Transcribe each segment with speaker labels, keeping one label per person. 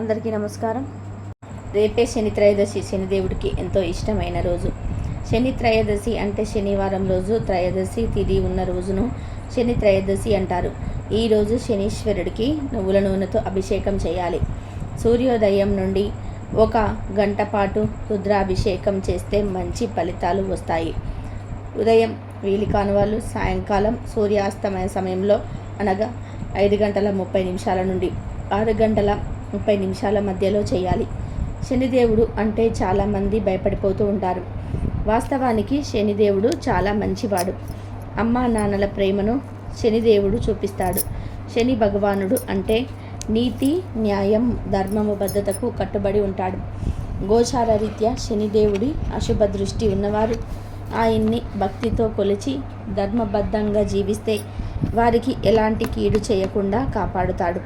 Speaker 1: అందరికీ నమస్కారం. రేపే శని త్రయోదశి శనిదేవుడికి ఎంతో ఇష్టమైన రోజు. శని త్రయోదశి అంటే శనివారం రోజు త్రయోదశి తిది ఉన్న రోజును శని త్రయోదశి అంటారు. ఈ రోజు శనీశ్వరుడికి నువ్వుల నూనెతో అభిషేకం చేయాలి. సూర్యోదయం నుండి ఒక గంట పాటు రుద్రాభిషేకం చేస్తే మంచి ఫలితాలు వస్తాయి. ఉదయం వీలికాను వాళ్ళు సాయంకాలం సూర్యాస్తమయ సమయంలో అనగా ఐదు గంటల ముప్పై నిమిషాల నుండి ఆరు గంటల ముప్పై నిమిషాల మధ్యలో చేయాలి. శనిదేవుడు అంటే చాలామంది భయపడిపోతూ ఉంటారు. వాస్తవానికి శనిదేవుడు చాలా మంచివాడు. అమ్మా నాన్నల ప్రేమను శనిదేవుడు చూపిస్తాడు. శని భగవానుడు అంటే నీతి న్యాయం ధర్మము బద్ధతకు కట్టుబడి ఉంటాడు. గోచార రీత్యా శనిదేవుడి అశుభ దృష్టి ఉన్నవారు. ఆయన్ని భక్తితో కొలిచి ధర్మబద్ధంగా జీవిస్తే వారికి ఎలాంటి కీడు చేయకుండా కాపాడుతాడు.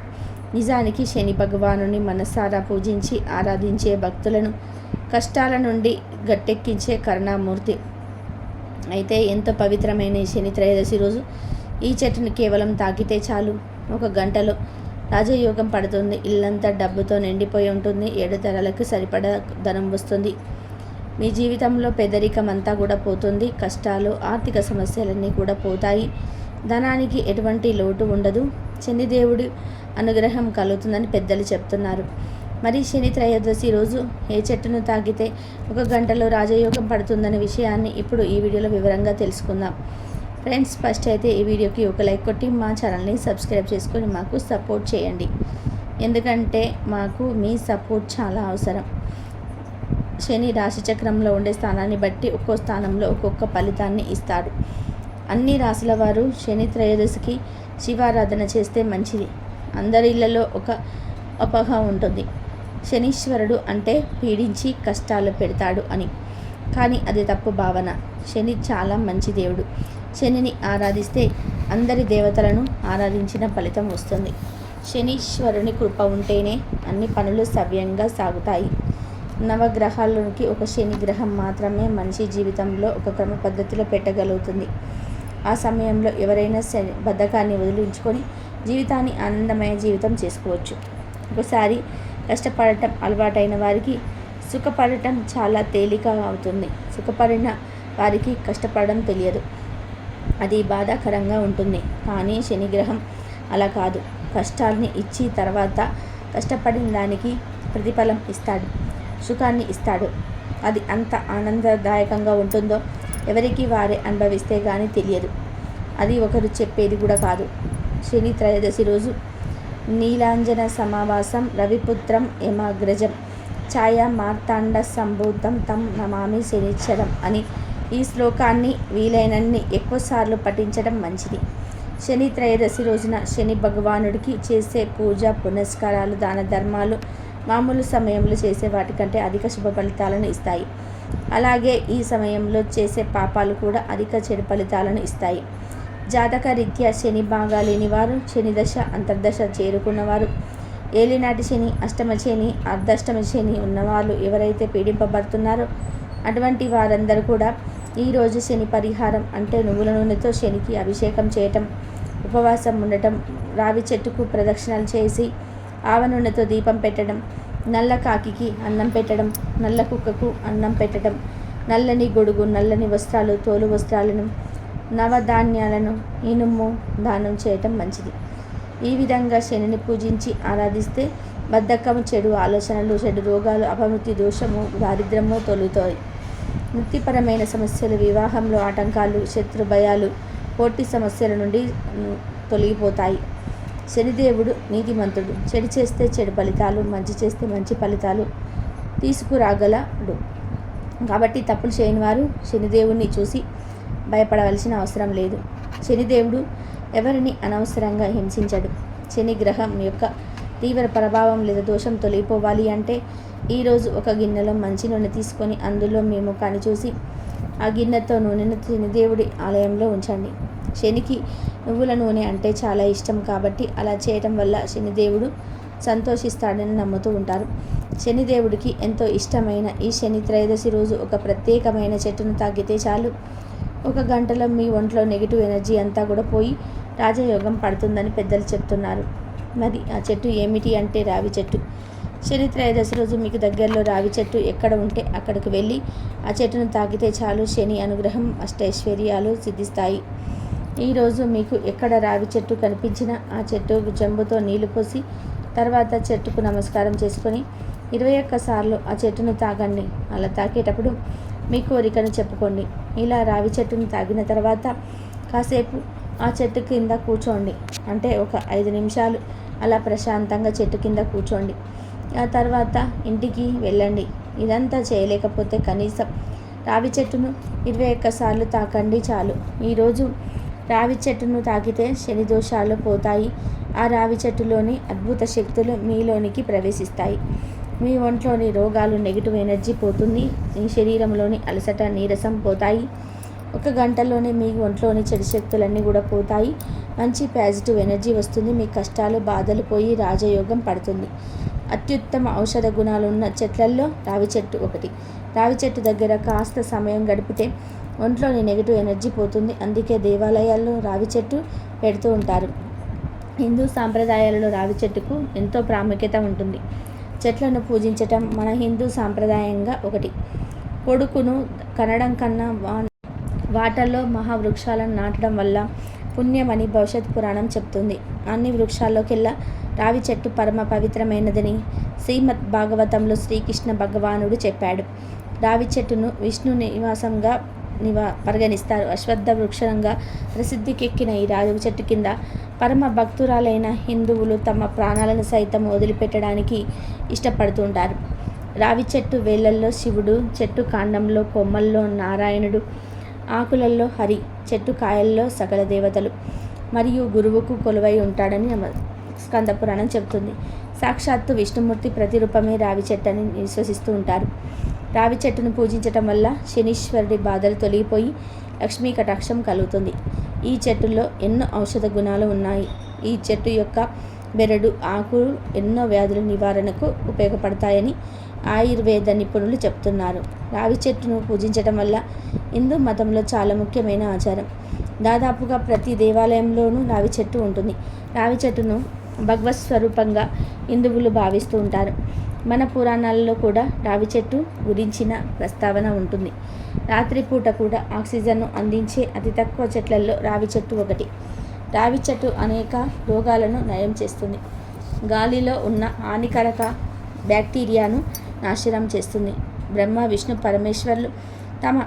Speaker 1: నిజానికి శని భగవానుని మనసారా పూజించి ఆరాధించే భక్తులను కష్టాల నుండి గట్టెక్కించే కరుణామూర్తి. అయితే ఎంతో పవిత్రమైన శని త్రయోదశి రోజు. ఈ చెట్టుని కేవలం తాకితే చాలు. ఒక గంటలో రాజయోగం పడుతుంది. ఇల్లంతా డబ్బుతో నిండిపోయి ఉంటుంది. ఏడు తరాలకు సరిపడా ధనం వస్తుంది. మీ జీవితంలో పెదరికం అంతా కూడా పోతుంది. కష్టాలు ఆర్థిక సమస్యలన్నీ కూడా పోతాయి. ధనానికి ఎటువంటి లోటు ఉండదు. శనిదేవుడి అనుగ్రహం కలుగుతుందని పెద్దలు చెప్తున్నారు. మరి శని త్రయోదశి రోజు ఏ చెట్టును తాకితే ఒక గంటలో రాజయోగం పడుతుందనే విషయాన్ని ఇప్పుడు ఈ వీడియోలో వివరంగా తెలుసుకుందాం. ఫ్రెండ్స్ ఫస్ట్ అయితే ఈ వీడియోకి ఒక లైక్ కొట్టి మా ఛానల్ని సబ్స్క్రైబ్ చేసుకొని మాకు సపోర్ట్ చేయండి. ఎందుకంటే మాకు మీ సపోర్ట్ చాలా అవసరం. శని రాశి చక్రంలో ఉండే స్థానాన్ని బట్టి ఒక్కో స్థానంలో ఒక్కొక్క ఫలితాన్ని ఇస్తాడు అన్ని రాశుల వారు శని త్రయోదశికి శివారాధన చేస్తే మంచిది. అందరి ఇళ్ళలో ఒక అపహ ఉంటుంది. శనీశ్వరుడు అంటే పీడించి కష్టాలు పెడతాడు అని. కానీ అది తప్పు భావన. శని చాలా మంచి దేవుడు. శనిని ఆరాధిస్తే అందరి దేవతలను ఆరాధించిన ఫలితం వస్తుంది. శనీశ్వరుని కృప ఉంటేనే అన్ని పనులు సవ్యంగా సాగుతాయి. నవగ్రహాల్లోకి ఒక శని గ్రహం మాత్రమే మనిషి జీవితంలో ఒక క్రమ పద్ధతిలో పెట్టగలుగుతుంది. ఆ సమయంలో ఎవరైనా శని బద్ధకాన్ని వదిలించుకొని జీవితాన్ని ఆనందమయ జీవితం చేసుకోవచ్చు. ఒకసారి కష్టపడటం అలవాటైన వారికి సుఖపడటం చాలా తేలిక అవుతుంది. సుఖపడిన వారికి కష్టపడడం తెలియదు. అది బాధాకరంగా ఉంటుంది. కానీ శనిగ్రహం అలా కాదు. కష్టాల్ని ఇచ్చి తర్వాత కష్టపడిన దానికి ప్రతిఫలం ఇస్తాడు. సుఖాన్ని ఇస్తాడు. అది అంత ఆనందదాయకంగా ఉంటుందో ఎవరికి వారే అనుభవిస్తే కానీ తెలియదు. అది ఒకరు చెప్పేది కూడా కాదు. శని త్రయోదశి రోజు. నీలాంజన సమావాసం రవిపుత్రం యమాగ్రజం. ఛాయ మార్తాండ సంభూతం తం నమామి శనిచ్చరం అని ఈ శ్లోకాన్ని వీలైనన్ని ఎక్కువసార్లు పఠించడం మంచిది. శని త్రయోదశి రోజున శని భగవానుడికి చేసే పూజ పునస్కారాలు దాన ధర్మాలు మామూలు సమయంలో చేసే వాటికంటే అధిక శుభ ఫలితాలను ఇస్తాయి. అలాగే ఈ సమయంలో చేసే పాపాలు కూడా అధిక చెడు ఫలితాలను ఇస్తాయి. జాతక రీత్యా శని బాగా లేనివారు శని దశ అంతర్దశ చేరుకున్నవారు. ఏలినాటి శని అష్టమ శని అర్ధష్టమ శని ఉన్నవాళ్ళు ఎవరైతే పీడింపబడుతున్నారో అటువంటి వారందరూ కూడా ఈరోజు శని పరిహారం అంటే నువ్వుల నూనెతో శనికి అభిషేకం చేయటం ఉపవాసం ఉండటం రావి చెట్టుకు ప్రదక్షిణలు చేసి ఆవ నూనెతో దీపం పెట్టడం నల్ల కాకికి అన్నం పెట్టడం నల్ల కుక్కకు అన్నం పెట్టడం నల్లని గొడుగు నల్లని వస్త్రాలు తోలు వస్త్రాలను నవధాన్యాలను ఇనుము దానం చేయటం మంచిది. ఈ విధంగా శనిని పూజించి ఆరాధిస్తే బద్ధకము చెడు ఆలోచనలు చెడు రోగాలు అపమృతి దోషము దారిద్రము తొలుతాయి. వృత్తిపరమైన సమస్యలు వివాహంలో ఆటంకాలు శత్రు భయాలు పోటీ సమస్యల నుండి తొలగిపోతాయి. శనిదేవుడు నీతిమంతుడు. చెడు చేస్తే చెడు ఫలితాలు మంచి చేస్తే మంచి ఫలితాలు తీసుకురాగలడు. కాబట్టి తప్పులు చేయని వారు శనిదేవుణ్ణి చూసి భయపడవలసిన అవసరం లేదు. శనిదేవుడు ఎవరిని అనవసరంగా హింసించడు. శని గ్రహం యొక్క తీవ్ర ప్రభావం లేదా దోషం తొలగిపోవాలి అంటే ఈరోజు ఒక గిన్నెలో మంచి నూనె తీసుకొని అందులో మేము కాని చూసి ఆ గిన్నెతో నూనెను శనిదేవుడి ఆలయంలో ఉంచండి. శనికి నువ్వుల నూనె అంటే చాలా ఇష్టం కాబట్టి అలా చేయటం వల్ల శనిదేవుడు సంతోషిస్తాడని నమ్ముతూ ఉంటారు. శనిదేవుడికి ఎంతో ఇష్టమైన ఈ శని త్రయోదశి రోజు ఒక ప్రత్యేకమైన చెట్టును తాగితే చాలు. ఒక గంటలో మీ ఒంట్లో నెగిటివ్ ఎనర్జీ అంతా కూడా పోయి రాజయోగం పడుతుందని పెద్దలు చెప్తున్నారు. మరి ఆ చెట్టు ఏమిటి అంటే రావి చెట్టు. శని త్రయోదశి రోజు మీకు దగ్గరలో రావి చెట్టు ఎక్కడ ఉంటే అక్కడికి వెళ్ళి ఆ చెట్టును తాకితే చాలు. శని అనుగ్రహం అష్టైశ్వర్యాలు సిద్ధిస్తాయి. ఈరోజు మీకు ఎక్కడ రావి చెట్టు కనిపించినా ఆ చెట్టు జంబుతో నీళ్ళు పోసి తర్వాత చెట్టుకు నమస్కారం చేసుకొని ఇరవై ఒక్కసార్లు ఆ చెట్టును తాగండి. అలా తాకేటప్పుడు మీ కోరికను చెప్పుకోండి. ఇలా రావి చెట్టును తాగిన తర్వాత కాసేపు ఆ చెట్టు కింద కూర్చోండి. అంటే ఒక ఐదు నిమిషాలు అలా ప్రశాంతంగా చెట్టు కింద కూర్చోండి. ఆ తర్వాత ఇంటికి వెళ్ళండి. ఇదంతా చేయలేకపోతే కనీసం రావి చెట్టును ఇరవై ఒక్కసార్లు తాకండి చాలు. ఈరోజు రావి చెట్టును తాకితే శని దోషాలు పోతాయి. ఆ రావి చెట్టులోని అద్భుత శక్తులు మీలోనికి ప్రవేశిస్తాయి. మీ ఒంట్లోని రోగాలు నెగిటివ్ ఎనర్జీ పోతుంది. మీ శరీరంలోని అలసట నీరసం పోతాయి. ఒక గంటలోనే మీ ఒంట్లోని చెడు శక్తులన్నీ కూడా పోతాయి. మంచి పాజిటివ్ ఎనర్జీ వస్తుంది. మీ కష్టాలు బాధలు పోయి రాజయోగం పడుతుంది. అత్యుత్తమ ఔషధ గుణాలున్న చెట్లల్లో రావి చెట్టు ఒకటి. రావి చెట్టు దగ్గర కాస్త సమయం గడిపితే ఒంట్లోని నెగిటివ్ ఎనర్జీ పోతుంది. అందుకే దేవాలయాల్లో రావి చెట్టు పెడుతూ ఉంటారు. హిందూ సాంప్రదాయాలలో రావి చెట్టుకు ఎంతో ప్రాముఖ్యత ఉంటుంది. చెట్లను పూజించటం మన హిందూ సాంప్రదాయంగా ఒకటి. కొడుకును కనడం కన్నా వా వాటల్లో మహావృక్షాలను నాటడం వల్ల పుణ్యమని భవిష్యత్ పురాణం చెప్తుంది. అన్ని వృక్షాల్లోకెల్లా రావి చెట్టు పరమ పవిత్రమైనదని శ్రీమద్ భాగవతంలో శ్రీకృష్ణ భగవానుడు చెప్పాడు. రావి చెట్టును విష్ణు నివాసంగా నివా పరిగణిస్తారు. అశ్వత్థ వృక్షంగా ప్రసిద్ధికెక్కిన ఈ రావి చెట్టు కింద పరమ భక్తురాలైన హిందువులు తమ ప్రాణాలను సైతం వదిలిపెట్టడానికి ఇష్టపడుతుంటారు. రావి చెట్టు వేళ్ళల్లో శివుడు చెట్టు కాండంలో కొమ్మల్లో నారాయణుడు ఆకులల్లో హరి చెట్టు కాయల్లో సకల దేవతలు మరియు గురువుకు కొలువై ఉంటాడని స్కంద పురాణం చెబుతుంది. సాక్షాత్తు విష్ణుమూర్తి ప్రతిరూపమే రావి చెట్టని విశ్వసిస్తూ ఉంటారు. రావి చెట్టును పూజించటం వల్ల శనీశ్వరుడి బాధలు తొలగిపోయి లక్ష్మీ కటాక్షం కలుగుతుంది. ఈ చెట్టులో ఎన్నో ఔషధ గుణాలు ఉన్నాయి. ఈ చెట్టు యొక్క బెరడు ఆకులు ఎన్నో వ్యాధుల నివారణకు ఉపయోగపడతాయని ఆయుర్వేద నిపుణులు చెప్తున్నారు రావి చెట్టును పూజించడం వల్ల హిందూ మతంలో చాలా ముఖ్యమైన ఆచారం. దాదాపుగా ప్రతి దేవాలయంలోనూ రావి చెట్టు ఉంటుంది. రావి చెట్టును భగవత్ స్వరూపంగా హిందువులు భావిస్తూ ఉంటారు. మన పురాణాలలో కూడా రావి చెట్టు గురించిన ప్రస్తావన ఉంటుంది. రాత్రిపూట కూడా ఆక్సిజన్ను అందించే అతి తక్కువ చెట్లలో రావి చెట్టు ఒకటి. రావి చెట్టు అనేక రోగాలను నయం చేస్తుంది. గాలిలో ఉన్న హానికరక బ్యాక్టీరియాను నాశనం చేస్తుంది. బ్రహ్మ విష్ణు పరమేశ్వర్లు తమ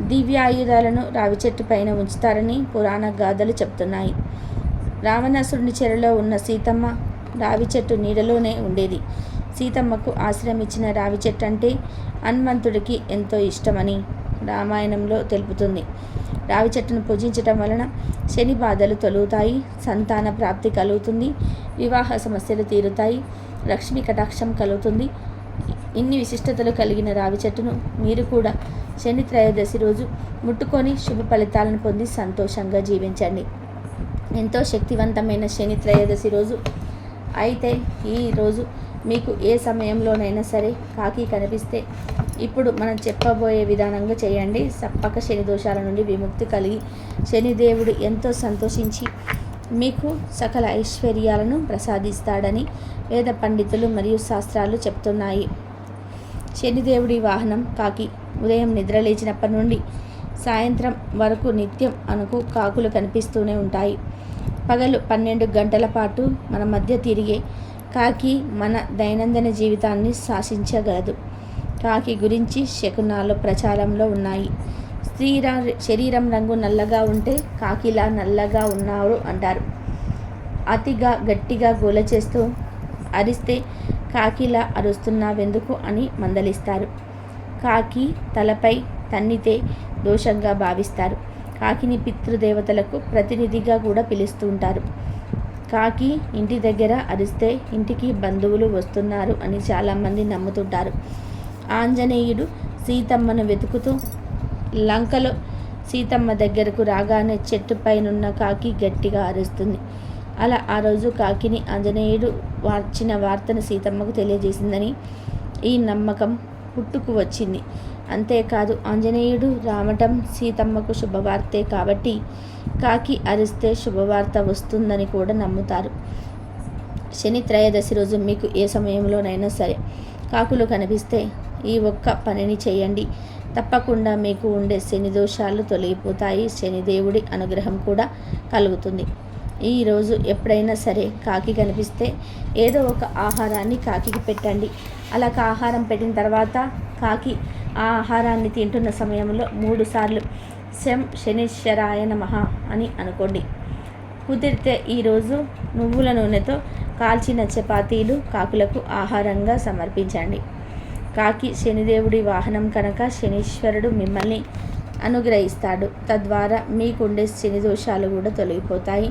Speaker 1: దివ్యాయుధాలను రావి చెట్టు పైన ఉంచుతారని పురాణ గాథలు చెప్తున్నాయి. రావణాసురుని చెరలో ఉన్న సీతమ్మ రావి చెట్టు నీడలోనే ఉండేది. సీతమ్మకు ఆశ్రయం ఇచ్చిన రావి చెట్టు అంటే హనుమంతుడికి ఎంతో ఇష్టమని రామాయణంలో తెలుపుతుంది. రావి చెట్టును పూజించటం వలన శని బాధలు తొలుగుతాయి సంతాన ప్రాప్తి కలుగుతుంది వివాహ సమస్యలు తీరుతాయి లక్ష్మి కటాక్షం కలుగుతుంది. ఇన్ని విశిష్టతలు కలిగిన రావి చెట్టును మీరు కూడా శని త్రయోదశి రోజు ముట్టుకొని శుభ ఫలితాలను పొంది సంతోషంగా జీవించండి. ఎంతో శక్తివంతమైన శని త్రయోదశి రోజు. అయితే ఈ రోజు మీకు ఏ సమయంలోనైనా సరే కాకి కనిపిస్తే ఇప్పుడు మనం చెప్పబోయే విధానంగా చేయండి. సప్పక శని దోషాల నుండి విముక్తి కలిగి శనిదేవుడు ఎంతో సంతోషించి మీకు సకల ఐశ్వర్యాలను ప్రసాదిస్తాడని వేద పండితులు మరియు శాస్త్రాలు చెప్తున్నాయి. శనిదేవుడి వాహనం కాకి ఉదయం నిద్రలేచినప్పటి నుండి సాయంత్రం వరకు నిత్యం అనుకు కాకులు కనిపిస్తూనే ఉంటాయి. పగలు పన్నెండు గంటల పాటు మన మధ్య తిరిగే కాకి మన దైనందిన జీవితాన్ని శాసించగలదు. కాకి గురించి శకునాలు ప్రచారంలో ఉన్నాయి. స్త్రీర శరీరం రంగు నల్లగా ఉంటే కాకిలా నల్లగా ఉన్నారు అంటారు. అతిగా గట్టిగా గోల చేస్తూ అరిస్తే కాకిలా అరుస్తున్నావెందుకు అని మందలిస్తారు. కాకి తలపై తన్నితే దోషంగా భావిస్తారు. కాకిని పితృదేవతలకు ప్రతినిధిగా కూడా పిలుస్తుంటారు. కాకి ఇంటి దగ్గర అరిస్తే ఇంటికి బంధువులు వస్తున్నారు అని చాలామంది నమ్ముతుంటారు. ఆంజనేయుడు సీతమ్మను వెతుకుతూ లంకలో సీతమ్మ దగ్గరకు రాగానే చెట్టు పైనున్న కాకి గట్టిగా అరుస్తుంది. అలా ఆ రోజు కాకిని ఆంజనేయుడు వార్చిన వార్తను సీతమ్మకు తెలియజేసిందని ఈ నమ్మకం పుట్టుకు వచ్చింది. అంతేకాదు ఆంజనేయుడు రావటం సీతమ్మకు శుభవార్తే కాబట్టి కాకి అరిస్తే శుభవార్త వస్తుందని కూడా నమ్ముతారు. శని త్రయోదశి రోజు మీకు ఏ సమయంలోనైనా సరే కాకులు కనిపిస్తే ఈ ఒక్క పనిని చేయండి. తప్పకుండా మీకు ఉండే శని దోషాలు తొలగిపోతాయి. శనిదేవుడి అనుగ్రహం కూడా కలుగుతుంది. ఈరోజు ఎప్పుడైనా సరే కాకి కనిపిస్తే ఏదో ఒక ఆహారాన్ని కాకికి పెట్టండి. అలా ఆహారం పెట్టిన తర్వాత కాకి ఆ ఆహారాన్ని తింటున్న సమయంలో మూడుసార్లు శం శనిశ్వరాయ నమ అని అనుకోండి. కుదిరితే ఈరోజు నువ్వుల నూనెతో కాల్చిన చపాతీలు కాకులకు ఆహారంగా సమర్పించండి. కాకి శనిదేవుడి వాహనం కనుక శనీశ్వరుడు మిమ్మల్ని అనుగ్రహిస్తాడు. తద్వారా మీకుండే శని దోషాలు కూడా తొలగిపోతాయి.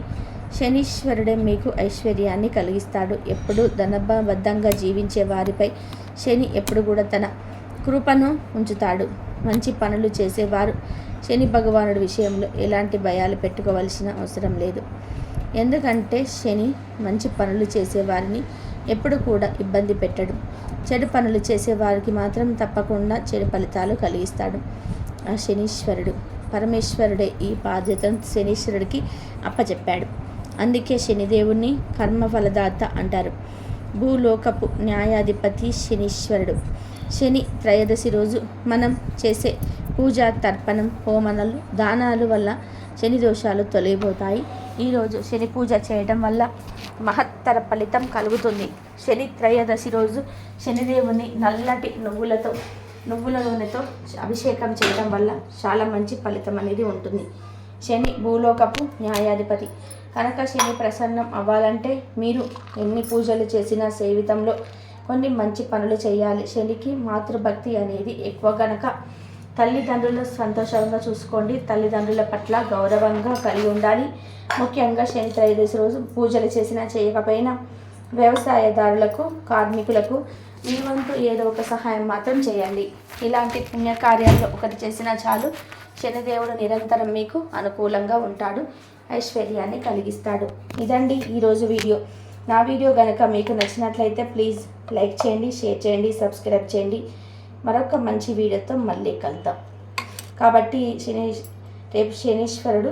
Speaker 1: శనీశ్వరుడే మీకు ఐశ్వర్యాన్ని కలిగిస్తాడు. ఎప్పుడు ధనబద్ధంగా జీవించే వారిపై శని ఎప్పుడు కూడా తన కృపను ఉంచుతాడు. మంచి పనులు చేసేవారు. శని భగవానుడి విషయంలో ఎలాంటి భయాలు పెట్టుకోవలసిన అవసరం లేదు. ఎందుకంటే శని మంచి పనులు చేసేవారిని ఎప్పుడు కూడా ఇబ్బంది పెట్టడు. చెడు పనులు చేసేవారికి మాత్రం తప్పకుండా చెడు ఫలితాలు కలిగిస్తాడు ఆ శనీశ్వరుడు. పరమేశ్వరుడే ఈ బాధ్యతను శనీశ్వరుడికి అప్పచెప్పాడు అందుకే శనిదేవుణ్ణి కర్మఫలదాత అంటారు. భూలోకపు న్యాయాధిపతి శనీశ్వరుడు. శని త్రయోదశి రోజు మనం చేసే పూజ తర్పణం హోమనలు దానాలు వల్ల శని దోషాలు తొలగిపోతాయి. ఈరోజు శని పూజ చేయడం వల్ల మహత్తర ఫలితం కలుగుతుంది. శని త్రయోదశి రోజు శనిదేవుని నల్లటి నువ్వులతో నువ్వుల నూనెతో అభిషేకం చేయడం వల్ల చాలా మంచి ఫలితం అనేది ఉంటుంది. శని భూలోకపు న్యాయాధిపతి. కనుక శని ప్రసన్నం అవ్వాలంటే మీరు ఎన్ని పూజలు చేసినా సేవితంలో కొన్ని మంచి పనులు చేయాలి. శనికి మాతృభక్తి అనేది ఎక్కువ కనుక తల్లిదండ్రులు సంతోషంగా చూసుకోండి. తల్లిదండ్రుల పట్ల గౌరవంగా కలిగి ఉండాలి. ముఖ్యంగా శని త్రయోదశి రోజు పూజలు చేసినా చేయకపోయినా వ్యవసాయదారులకు కార్మికులకు మీ వంతు ఏదో ఒక సహాయం మాత్రం చేయండి. ఇలాంటి పుణ్యకార్యాల్లో ఒకటి చేసినా చాలు. శనిదేవుడు నిరంతరం మీకు అనుకూలంగా ఉంటాడు. ఐశ్వర్యాన్ని కలిగిస్తాడు. ఇదండి ఈరోజు వీడియో. నా వీడియో కనుక మీకు నచ్చినట్లయితే ప్లీజ్ లైక్ చేయండి షేర్ చేయండి సబ్స్క్రైబ్ చేయండి. మరొక మంచి వీడియోతో మళ్ళీ కలుద్దాం. కాబట్టి శని రేపు శనీశ్వరుడు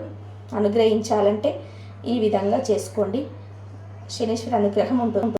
Speaker 1: అనుగ్రహించాలంటే ఈ విధంగా చేసుకోండి. శనీశ్వర అనుగ్రహం ఉంటుంది.